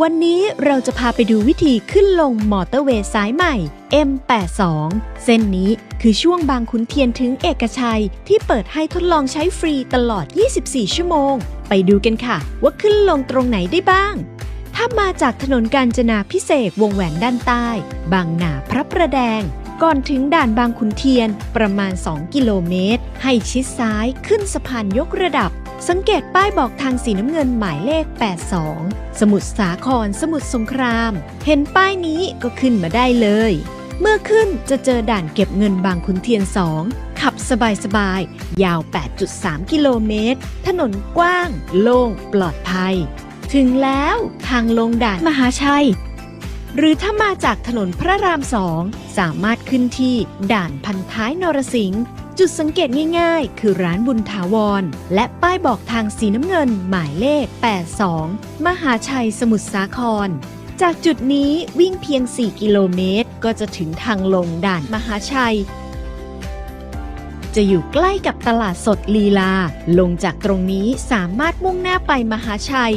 วันนี้เราจะพาไปดูวิธีขึ้นลงมอเตอร์เวย์สายใหม่ M82 เส้นนี้คือช่วงบางขุนเทียนถึงเอกชัย ที่เปิดให้ทดลองใช้ฟรีตลอด 24 ชั่วโมง ไปดูกันค่ะ ว่าขึ้นลงตรงไหนได้บ้าง ถ้ามาจากถนนกาญจนาพิเศษวงแหวนด้านใต้ บางนาพระประแดง ก่อนถึงด่านบางขุนเทียนประมาณ 2 กิโลเมตร ให้ชิดซ้ายขึ้นสะพานยกระดับ สังเกตป้ายบอกทางสีน้ำเงินหมายเลข 82 สมุทรสาครสมุทรสงคราม เห็นป้ายนี้ก็ขึ้นมาได้เลย เมื่อขึ้นจะเจอด่านเก็บเงินบางขุนเทียน 2 ขับสบายๆ ยาว 8.3 กิโลเมตร ถนนกว้าง โล่ง ปลอดภัย ถึงแล้วทางลงด่านมหาชัย หรือถ้ามาจากถนนพระรามสองสามารถขึ้นที่ด่านพันท้ายนรสิงห์ จุดสังเกตง่ายๆ คือร้านบุญถาวร และป้ายบอกทางสีน้ำเงินหมายเลข 82 มหาชัยสมุทรสาคร จากจุดนี้วิ่งเพียง 4 กิโลเมตร ก็จะถึงทางลงด่านมหาชัย จะอยู่ใกล้กับตลาดสดลีลา ลงจากตรงนี้สามารถมุ่งหน้าไปมหาชัย